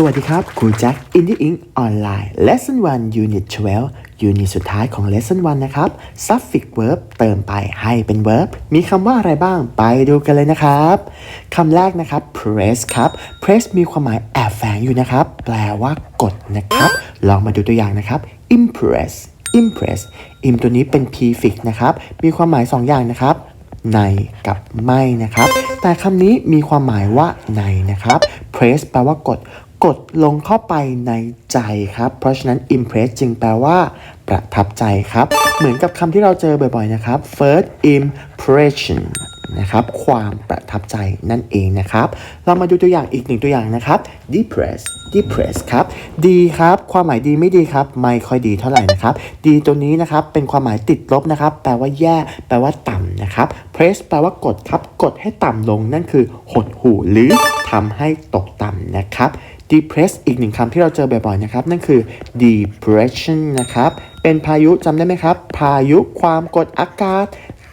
สวัสดีครับครูแจ็ค Indie Ink ออนไลน์ Lesson 1 Unit 12 Unit สุดท้ายของ Lesson 1 นะครับ Suffix verb เติมไปให้เป็น verb มีคำว่าอะไรบ้างไปดูกันเลยนะครับคำแรกนะครับ press ครับ press มีความหมายแอบแฝงอยู่นะครับ แปลว่ากดนะครับ ลองมาดูตัวอย่างนะครับ impress impress im ตัวนี้เป็น prefix นะครับ มีความหมาย 2 อย่างนะครับในกับไม่นะครับ แต่คำนี้มีความหมายว่าในนะครับ press แปลว่ากด กดลงเข้าไปในใจครับ เพราะฉะนั้น impress จึงแปลว่า ประทับใจครับ เหมือนกับคำที่เราเจอบ่อยๆนะครับ first impression นะครับ ความประทับใจนั่นเองนะครับ เรามาดูตัวอย่างอีกหนึ่งตัวอย่างนะครับ depress depress ครับ ดีครับ ความหมายดีไม่ดีครับ ไม่ค่อยดีเท่าไหร่นะครับ ดีตัวนี้นะครับ เป็นความหมายติดลบนะครับ แปลว่าแย่ แปลว่าต่ำนะครับ press แปลว่ากดครับ กดให้ต่ำลงนั่นคือ หดหู่หรือทำให้ตกต่ำนะครับ depress อีกหนึ่งคำที่เราเจอบ่อยๆนะครับ นั่นคือ depression นะครับ เป็นพายุจำได้ไหมครับ พายุความกดอากาศ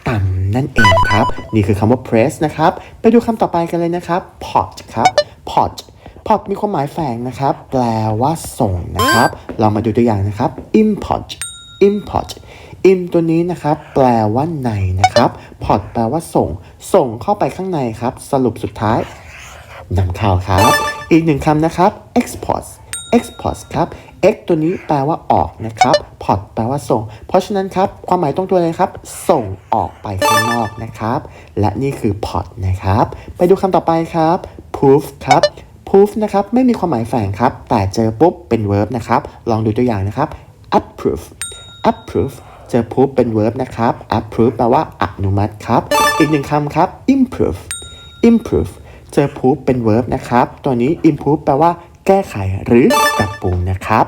ต่ำนั่นเองครับ นี่คือคำว่า press นะครับ ไปดูคำต่อไปกันเลยนะครับ pot ครับ pot pot มีความหมายแฝงนะครับ แปลว่าส่งนะครับ เรามาดูตัวอย่างนะครับ import import im ตัวนี้นะครับ แปลว่าในนะครับ pot แปลว่าส่ง ส่งเข้าไปข้างในครับ สรุปสุดท้ายนำข้าวครับ อีกหนึ่งคำนะครับ export export ครับ x ตัวนี้แปลว่าออกนะครับ port แปลว่าส่ง เพราะฉะนั้นครับ ความหมายตรงตัวเลยครับ ส่งออกไปข้างนอกนะครับ และนี่คือ port นะครับ ไปดูคำต่อไปครับ proof ครับ proof นะครับ ไม่มีความหมายแฝงครับ แต่เจอปุ๊บเป็น verb นะครับ ลองดูตัวอย่างนะครับ approve approve เจอ proof เป็น verb นะครับ approve แปลว่าอนุมัติครับ อีกหนึ่งคำครับ improve improve เจอ proof เป็น verb นะครับ ตัวนี้ improve แปลว่าแก้ไขหรือปรับปรุงนะครับ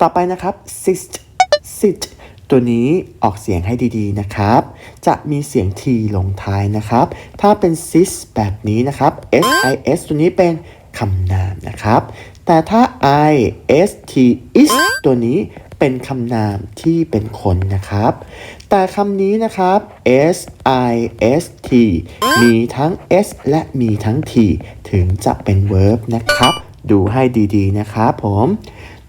ต่อไปนะครับ sit sit ตัวนี้ออกเสียงให้ดีๆนะครับ จะมีเสียง t ลงท้ายนะครับ ถ้าเป็น sis แบบนี้นะครับ sis ตัวนี้เป็นคำนามนะครับ แต่ถ้า i s t is ตัวนี้ เป็นคำนามที่เป็นคนนะครับ แต่คำนี้นะครับ s i s t มีทั้ง s และมีทั้ง t ถึงจะเป็น verb นะครับ ดูให้ดีๆ นะครับผม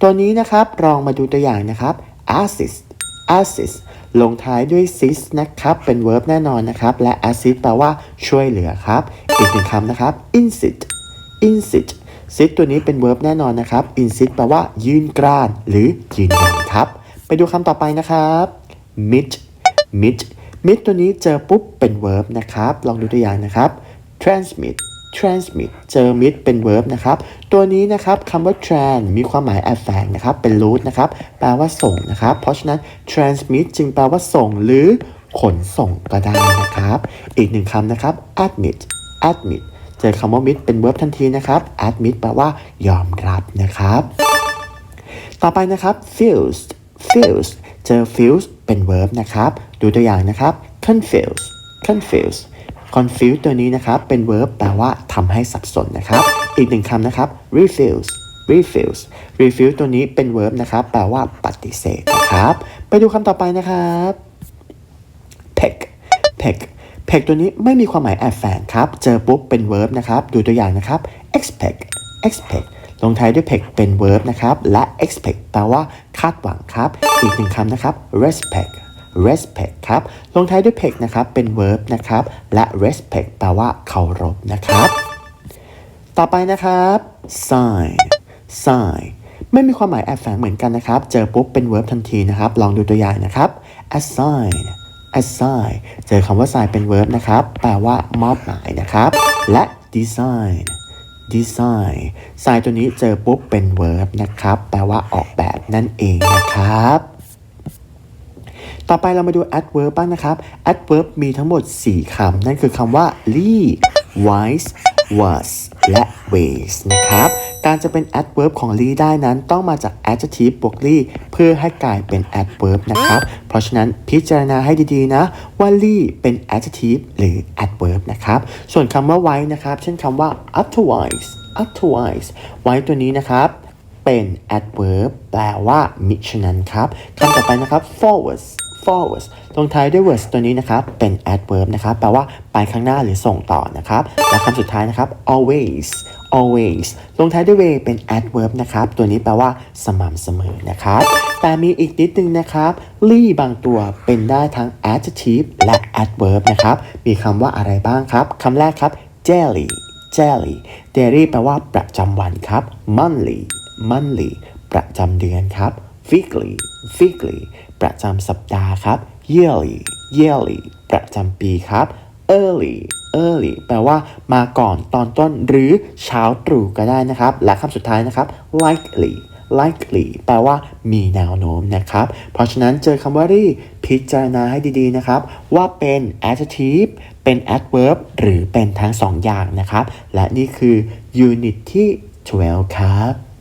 ตัวนี้นะครับลองมาดูตัวอย่างนะครับ assist assist ลงท้ายด้วย sis นะครับ เป็น verb แน่นอนนะครับ และ assist แปลว่าช่วยเหลือครับ อีกหนึ่งคำนะครับ insist insist sit ตัวนี้เป็น verb แน่นอนนะครับ insist แปลว่ายืนกราน หรือยืนยันครับ ไปดูคำต่อไปนะครับ meet meet meet ตัวนี้เจอปุ๊บเป็น verb นะครับ ลองดูตัวอย่างนะครับ transmit transmit เจอ mit เป็น verb นะครับ ตัวนี้นะครับคำว่า trans มีความหมายแอบแฝงนะครับ เป็น root นะครับ แปลว่าส่งนะครับ เพราะฉะนั้น transmit จึงแปลว่าส่งหรือขนส่งก็ได้นะครับ อีกหนึ่งคำนะครับ admit admit เจอคำว่า mit เป็น verb ทันทีนะครับ admit แปลว่ายอมรับนะครับ ต่อไปนะครับ feels feels เจอ feels เป็น verb นะครับ ดูตัวอย่างนะครับ confuse confuse confuse ตัวนี้นะครับ เป็น verb แปลว่าทำให้สับสนนะครับ อีกหนึ่งคำนะครับ refuse refuse refuse ตัวนี้เป็น verb นะครับ แปลว่าปฏิเสธนะครับ ไปดูคำต่อไปนะครับ peck peck peck ตัวนี้ไม่มีความหมายแอบแฝงครับ เจอปุ๊บเป็น verb นะครับ ดูตัวอย่างนะครับ expect expect ลงท้ายด้วย peck เป็น verb นะครับ และ expect แปลว่าคาดหวังครับ อีกหนึ่งคำนะครับ respect respect ครับ ลงท้ายด้วย peck นะครับ เป็น verb นะครับ และ respect แปลว่าเคารพนะครับ ต่อไปนะครับ sign sign ไม่มีความหมายแอบแฝงเหมือนกันนะครับ เจอปุ๊บเป็น verb ทันทีนะครับ ลองดูตัวอย่างนะครับ assign assign เจอคำว่า sign เป็น verb นะครับ แปลว่ามอบหมายนะครับ และ design design sign ตัวนี้เจอปุ๊บเป็น verb นะครับ แปลว่าออกแบบนั่นเองนะครับ ต่อไปเรามาดู adverb บ้างนะครับ adverb มีทั้งหมด 4คำนั่นคือคำว่า ly wise was และ ways นะครับ การจะเป็น adverb ของ ly ได้นั้นต้องมาจาก adjective บวก ly เพื่อให้กลายเป็น adverb นะครับ เพราะฉะนั้นพิจารณาให้ดีๆ นะว่า ly เป็น adjective หรือ adverb นะครับ ส่วนคำว่า wise นะครับ เช่นคำว่า otherwise otherwise wise ตัวนี้นะครับเป็น adverb แปลว่ามิฉะนั้นครับคำต่อไปนะครับ forwards forwards ลงท้ายด้วย words ตัวนี้นะครับ เป็น adverb นะครับ แปลว่าไปข้างหน้าหรือส่งต่อนะครับ และคำสุดท้ายนะครับ always always ลงท้ายด้วย way เป็น adverb นะครับ ตัวนี้แปลว่าสม่ำเสมอนะครับ แต่มีอีกนิดนึงนะครับ ly บางตัวเป็นได้ทั้ง adjective และ adverb นะครับ มีคำว่าอะไรบ้างครับคำแรกครับ daily daily daily แปลว่าประจำวันครับ monthly monthly ประจำเดือนครับ weekly weekly ประจำสัปดาห์ครับ yearly yearly ประจำปีครับ early early แปลว่ามาก่อนตอนต้นหรือเช้าตรู่ก็ได้นะครับ และคำสุดท้ายนะครับ likely likely แปลว่ามีแนวโน้มนะครับ เพราะฉะนั้นเจอคำว่ารีพิจารณาให้ดีๆนะครับ ว่าเป็น adjective เป็น adverb หรือเป็นทั้งสองอย่างนะครับ และนี่คือ unit ที่ 12 ครับ